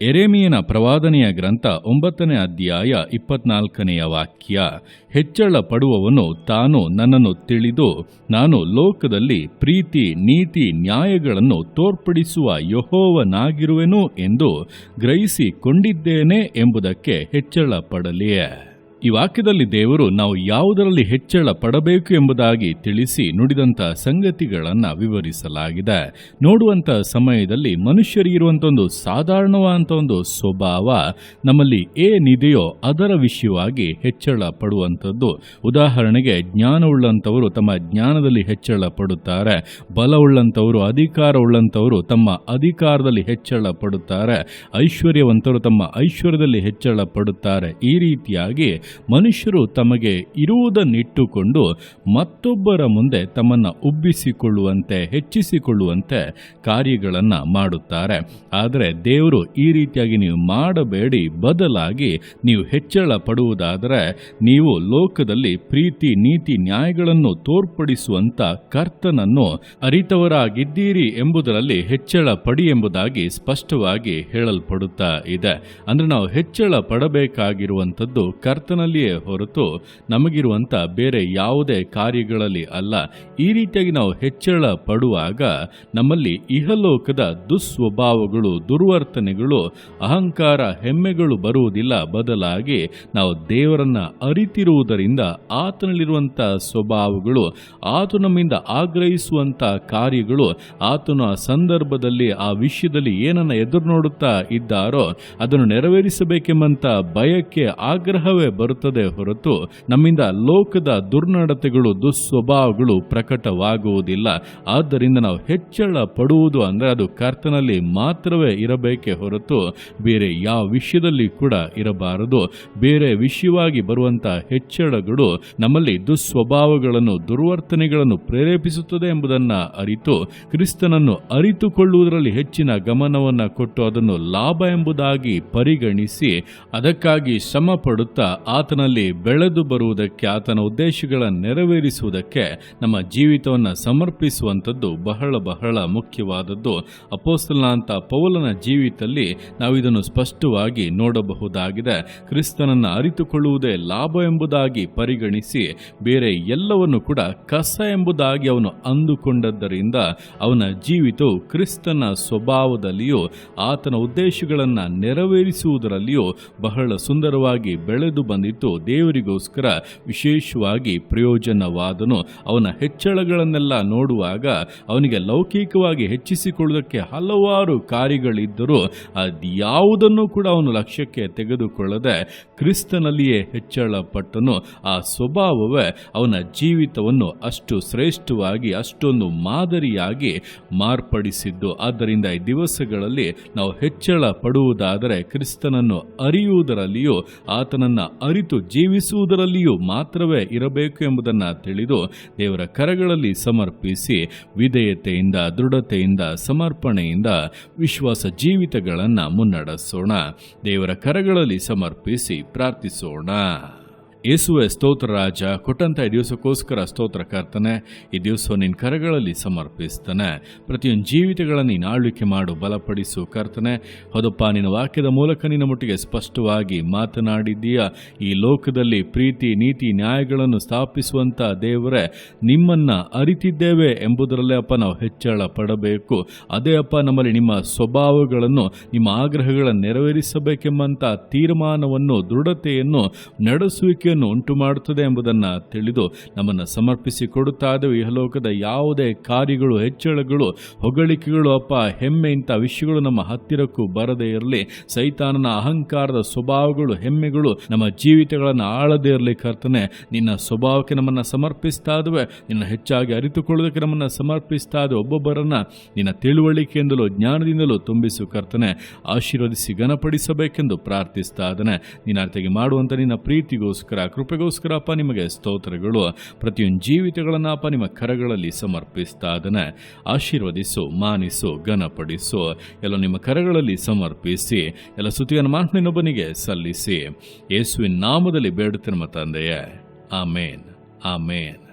ಎರೆಮಿಯನ ಪ್ರವಾದನೆಯ ಗ್ರಂಥ ಒಂಬತ್ತನೇ ಅಧ್ಯಾಯ ಇಪ್ಪತ್ನಾಲ್ಕನೆಯ ವಾಕ್ಯ ಹೆಚ್ಚಳ ಪಡುವವನು ತಾನು ನನ್ನನ್ನು ತಿಳಿದು, ನಾನು ಲೋಕದಲ್ಲಿ ಪ್ರೀತಿ, ನೀತಿ, ನ್ಯಾಯಗಳನ್ನು ತೋರ್ಪಡಿಸುವ ಯಹೋವನಾಗಿರುವೆನು ಎಂದು ಗ್ರಹಿಸಿಕೊಂಡಿದ್ದೇನೆ ಎಂಬುದಕ್ಕೆ ಹೆಚ್ಚಳ ಪಡಲಿಯೇ ಈ ವಾಕ್ಯದಲ್ಲಿ ದೇವರು ನಾವು ಯಾವುದರಲ್ಲಿ ಹೆಚ್ಚಳ ಪಡಬೇಕು ಎಂಬುದಾಗಿ ತಿಳಿಸಿ ನುಡಿದಂಥ ಸಂಗತಿಗಳನ್ನು ವಿವರಿಸಲಾಗಿದೆ. ನೋಡುವಂಥ ಸಮಯದಲ್ಲಿ ಮನುಷ್ಯರಿಗಿರುವಂಥ ಒಂದು ಸಾಧಾರಣವಾದಂಥ ಒಂದು ಸ್ವಭಾವ ನಮ್ಮಲ್ಲಿ ಏನಿದೆಯೋ ಅದರ ವಿಷಯವಾಗಿ ಹೆಚ್ಚಳ ಪಡುವಂಥದ್ದು ಉದಾಹರಣೆಗೆ ಜ್ಞಾನವುಳ್ಳಂಥವರು ತಮ್ಮ ಜ್ಞಾನದಲ್ಲಿ ಹೆಚ್ಚಳ ಪಡುತ್ತಾರೆ ಬಲವುಳ್ಳಂಥವರು ಅಧಿಕಾರವುಳ್ಳಂಥವರು ತಮ್ಮ ಅಧಿಕಾರದಲ್ಲಿ ಹೆಚ್ಚಳ ಪಡುತ್ತಾರೆ ಐಶ್ವರ್ಯವಂತರು ತಮ್ಮ ಐಶ್ವರ್ಯದಲ್ಲಿ ಹೆಚ್ಚಳ ಪಡುತ್ತಾರೆ ಈ ರೀತಿಯಾಗಿ ಮನುಷ್ಯರು ತಮಗೆ ಇರುವುದನ್ನಿಟ್ಟುಕೊಂಡು ಮತ್ತೊಬ್ಬರ ಮುಂದೆ ತಮ್ಮನ್ನು ಉಬ್ಬಿಸಿಕೊಳ್ಳುವಂತೆ, ಹೆಚ್ಚಿಸಿಕೊಳ್ಳುವಂತೆ ಕಾರ್ಯಗಳನ್ನು ಮಾಡುತ್ತಾರೆ. ಆದರೆ ದೇವರು ಈ ರೀತಿಯಾಗಿ ನೀವು ಮಾಡಬೇಡಿ, ಬದಲಾಗಿ ನೀವು ಹೆಚ್ಚಳ ಪಡುವುದಾದರೆ ನೀವು ಲೋಕದಲ್ಲಿ ಪ್ರೀತಿ, ನೀತಿ, ನ್ಯಾಯಗಳನ್ನು ತೋರ್ಪಡಿಸುವಂಥ ಕರ್ತನನ್ನು ಅರಿತವರಾಗಿದ್ದೀರಿ ಎಂಬುದರಲ್ಲಿ ಹೆಚ್ಚಳ ಪಡಿ ಎಂಬುದಾಗಿ ಸ್ಪಷ್ಟವಾಗಿ ಹೇಳಲ್ಪಡುತ್ತಾ ಇದೆ. ಅಂದರೆ ನಾವು ಹೆಚ್ಚಳ ಪಡಬೇಕಾಗಿರುವಂಥದ್ದು ಕರ್ತನಲ್ಲಿಯೇ ಹೊರತು ನಮಗಿರುವಂಥ ಬೇರೆ ಯಾವುದೇ ಕಾರ್ಯಗಳಲ್ಲಿ ಅಲ್ಲ. ಈ ರೀತಿಯಾಗಿ ನಾವು ಹೆಚ್ಚಳ ಪಡುವಾಗ ನಮ್ಮಲ್ಲಿ ಇಹಲೋಕದ ದುಸ್ವಭಾವಗಳು, ದುರ್ವರ್ತನೆಗಳು, ಅಹಂಕಾರ, ಹೆಮ್ಮೆಗಳು ಬರುವುದಿಲ್ಲ. ಬದಲಾಗಿ ನಾವು ದೇವರನ್ನ ಅರಿತಿರುವುದರಿಂದ ಆತನಲ್ಲಿರುವಂಥ ಸ್ವಭಾವಗಳು ಆತ ನಮ್ಮಿಂದ ಆಗ್ರಹಿಸುವಂಥ ಕಾರ್ಯಗಳು, ಆತನ ಸಂದರ್ಭದಲ್ಲಿ, ಆ ವಿಷಯದಲ್ಲಿ ಏನನ್ನ ಎದುರು ನೋಡುತ್ತಾ ಇದ್ದಾರೋ ಅದನ್ನು ನೆರವೇರಿಸಬೇಕೆಂಬಂತ ಭಯಕ್ಕೆ ಆಗ್ರಹವೇ ಬರುತ್ತದೆ ಹೊರತು ನಮ್ಮಿಂದ ಲೋಕದ ದುರ್ನಡತೆಗಳು, ದುಸ್ವಭಾವಗಳು ಪ್ರಕಟವಾಗುವುದಿಲ್ಲ. ಆದ್ದರಿಂದ ನಾವು ಹೆಚ್ಚಳ ಪಡುವುದು ಅಂದರೆ ಅದು ಕರ್ತನಲ್ಲಿ ಮಾತ್ರವೇ ಇರಬೇಕೇ ಹೊರತು ಬೇರೆ ಯಾವ ವಿಷಯದಲ್ಲಿ ಕೂಡ ಇರಬಾರದು. ಬೇರೆ ವಿಷಯವಾಗಿ ಬರುವಂತಹ ಹೆಚ್ಚಳಗಳು ನಮ್ಮಲ್ಲಿ ದುಸ್ವಭಾವಗಳನ್ನು, ದುರ್ವರ್ತನೆಗಳನ್ನು ಪ್ರೇರೇಪಿಸುತ್ತದೆ ಎಂಬುದನ್ನು ಅರಿತು, ಕ್ರಿಸ್ತನನ್ನು ಅರಿತುಕೊಳ್ಳುವುದರಲ್ಲಿ ಹೆಚ್ಚಿನ ಗಮನವನ್ನು ಕೊಟ್ಟು ಅದನ್ನು ಲಾಭ ಎಂಬುದಾಗಿ ಪರಿಗಣಿಸಿ ಅದಕ್ಕಾಗಿ ಶ್ರಮ ಪಡುತ್ತಾ ಆತನಲ್ಲಿ ಬೆಳೆದು ಬರುವುದಕ್ಕೆ ಆತನ ಉದ್ದೇಶಗಳ ನೆರವೇರಿಸುವುದಕ್ಕೆ ನಮ್ಮ ಜೀವಿತವನ್ನು ಸಮರ್ಪಿಸುವಂಥದ್ದು ಬಹಳ ಬಹಳ ಮುಖ್ಯವಾದದ್ದು. ಅಪೋಸ್ತಲನಾಂತ ಪೌಲನ ಜೀವಿತದಲ್ಲಿ ನಾವು ಇದನ್ನು ಸ್ಪಷ್ಟವಾಗಿ ನೋಡಬಹುದಾಗಿದೆ. ಕ್ರಿಸ್ತನನ್ನು ಅರಿತುಕೊಳ್ಳುವುದೇ ಲಾಭ ಎಂಬುದಾಗಿ ಪರಿಗಣಿಸಿ ಬೇರೆ ಎಲ್ಲವನ್ನು ಕೂಡ ಕಸ ಎಂಬುದಾಗಿ ಅವನು ಅಂದುಕೊಂಡದ್ದರಿಂದ ಅವನ ಜೀವಿತವು ಕ್ರಿಸ್ತನ ಸ್ವಭಾವದಲ್ಲಿಯೂ ಆತನ ಉದ್ದೇಶಗಳನ್ನು ನೆರವೇರಿಸುವುದರಲ್ಲಿಯೂ ಬಹಳ ಸುಂದರವಾಗಿ ಬೆಳೆದು ಬಂದಿತ್ತು ದೇವರಿಗೋಸ್ಕರ ವಿಶೇಷವಾಗಿ ಪ್ರಯೋಜನವಾದನು. ಅವನ ಹೆಚ್ಚಳಗಳನ್ನೆಲ್ಲ ನೋಡುವಾಗ ಅವನಿಗೆ ಲೌಕಿಕವಾಗಿ ಹೆಚ್ಚಿಸಿಕೊಳ್ಳುವುದಕ್ಕೆ ಹಲವಾರು ಕಾರ್ಯಗಳಿದ್ದರೂ ಅದ್ಯಾವುದನ್ನು ಕೂಡ ಅವನು ಲಕ್ಷ್ಯಕ್ಕೆ ತೆಗೆದುಕೊಳ್ಳದೆ ಕ್ರಿಸ್ತನಲ್ಲಿಯೇ ಹೆಚ್ಚಳಪಟ್ಟನು. ಆ ಸ್ವಭಾವವೇ ಅವನ ಜೀವಿತವನ್ನು ಅಷ್ಟು ಶ್ರೇಷ್ಠವಾಗಿ, ಅಷ್ಟೊಂದು ಮಾದರಿಯಾಗಿ ಮಾರ್ಪಡಿಸಿದ್ದು. ಆದ್ದರಿಂದ ಈ ದಿವಸಗಳಲ್ಲಿ ನಾವು ಹೆಚ್ಚಳ ಪಡುವುದಾದರೆ ಕ್ರಿಸ್ತನನ್ನು ಅರಿಯುವುದರಲ್ಲಿಯೂ ಆತನನ್ನು ಅರಿತು ಜೀವಿಸುವುದರಲ್ಲಿಯೂ ಮಾತ್ರವೇ ಇರಬೇಕು ಎಂಬುದನ್ನು ತಿಳಿದು ದೇವರ ಕರಗಳಲ್ಲಿ ಸಮರ್ಪಿಸಿ ವಿಧೇಯತೆಯಿಂದ, ದೃಢತೆಯಿಂದ, ಸಮರ್ಪಣೆಯಿಂದ ವಿಶ್ವಾಸ ಜೀವಿತಗಳನ್ನು ಮುನ್ನಡೆಸೋಣ. ದೇವರ ಕರಗಳಲ್ಲಿ ಸಮರ್ಪಿಸಿ ಪ್ರಾರ್ಥಿಸೋಣ. ಯೇಸುವೆ ಸ್ತೋತ್ರ ರಾಜ, ಕೊಟ್ಟಂತ ಈ ದಿವಸಕ್ಕೋಸ್ಕರ ಸ್ತೋತ್ರ ಕರ್ತನೆ, ಈ ದಿವಸ ನಿನ್ನ ಕರಗಳಲ್ಲಿ ಸಮರ್ಪಿಸ್ತಾನೆ. ಪ್ರತಿಯೊಂದು ಜೀವಿತಗಳನ್ನು ನೀನು ಆಳ್ವಿಕೆ ಮಾಡು, ಬಲಪಡಿಸು ಕರ್ತನೆ. ಹೌದಪ್ಪ, ನಿನ್ನ ವಾಕ್ಯದ ಮೂಲಕ ನಿನ್ನ ಮುಟ್ಟಿಗೆ ಸ್ಪಷ್ಟವಾಗಿ ಮಾತನಾಡಿದ್ದೀಯ? ಈ ಲೋಕದಲ್ಲಿ ಪ್ರೀತಿ, ನೀತಿ, ನ್ಯಾಯಗಳನ್ನು ಸ್ಥಾಪಿಸುವಂಥ ದೇವರೇ, ನಿಮ್ಮನ್ನು ಅರಿತಿದ್ದೇವೆ ಎಂಬುದರಲ್ಲೇ ಅಪ್ಪ ನಾವು ಹೆಚ್ಚಳ ಪಡಬೇಕು. ಅದೇ ಅಪ್ಪ, ನಮ್ಮಲ್ಲಿ ನಿಮ್ಮ ಸ್ವಭಾವಗಳನ್ನು, ನಿಮ್ಮ ಆಗ್ರಹಗಳನ್ನು ನೆರವೇರಿಸಬೇಕೆಂಬಂಥ ತೀರ್ಮಾನವನ್ನು, ದೃಢತೆಯನ್ನು ನಡೆಸುವಿಕೆಯನ್ನು ಉಂಟು ಮಾಡುತ್ತದೆ ಎಂಬುದನ್ನು ತಿಳಿದು ನಮ್ಮನ್ನು ಸಮರ್ಪಿಸಿ ಕೊಡುತ್ತಾ ಇದ್ದೇವೆ ಇಹಲೋಕದ ಯಾವುದೇ ಕಾರ್ಯಗಳು, ಹೆಚ್ಚಳಗಳು, ಹೊಗಳಿಕೆಗಳು, ಅಪ್ಪ, ಹೆಮ್ಮೆ ಇಂಥ ವಿಷಯಗಳು ನಮ್ಮ ಹತ್ತಿರಕ್ಕೂ ಬರದೇ ಇರಲಿ. ಸೈತಾನನ ಅಹಂಕಾರದ ಸ್ವಭಾವಗಳು, ಹೆಮ್ಮೆಗಳು ನಮ್ಮ ಜೀವಿತಗಳನ್ನು ಆಳದೇ ಇರಲಿ ಕರ್ತನೆ. ನಿನ್ನ ಸ್ವಭಾವಕ್ಕೆ ನಮ್ಮನ್ನು ಸಮರ್ಪಿಸ್ತಾ ಇದ್ದೇವೆ ನಿನ್ನ ಹೆಚ್ಚಾಗಿ ಅರಿತುಕೊಳ್ಳೋದಕ್ಕೆ ನಮ್ಮನ್ನು ಸಮರ್ಪಿಸ್ತಾ ಒಬ್ಬೊಬ್ಬರನ್ನ ನಿನ್ನ ತಿಳುವಳಿಕೆಯಿಂದಲೂ ಜ್ಞಾನದಿಂದಲೂ ತುಂಬಿಸು ಕರ್ತನೆ. ಆಶೀರ್ವದಿಸಿ ಘನಪಡಿಸಬೇಕೆಂದು ಪ್ರಾರ್ಥಿಸ್ತಾ ಇದ್ದಾನೆ ನಿನ್ನ ಅರ್ಥಗೆ ಮಾಡುವಂಥ ನಿನ್ನ ಪ್ರೀತಿಗೋಸ್ಕರ ಕೃಪೆಗೋಸ್ಕರ ಅಪ್ಪ ನಿಮಗೆ ಸ್ತೋತ್ರಗಳು. ಪ್ರತಿಯೊಂದು ಜೀವಿತಗಳನ್ನು ಅಪ್ಪ ನಿಮ್ಮ ಕರಗಳಲ್ಲಿ ಸಮರ್ಪಿಸ್ತಾ ಅದನ್ನು ಆಶೀರ್ವದಿಸು, ಮಾನಿಸು, ಘನಪಡಿಸು. ಎಲ್ಲ ನಿಮ್ಮ ಕರಗಳಲ್ಲಿ ಸಮರ್ಪಿಸಿ, ಎಲ್ಲ ಸುತಿಯನ್ನು ಮಾತನಿನೊಬ್ಬನಿಗೆ ಸಲ್ಲಿಸಿ. ಯೇಸುವಿನ ನಾಮದಲ್ಲಿ ಬೇಡುತ್ತಿರುವ ತಂದೆಯೇ. ಆಮೇನ್. ಆಮೇನ್.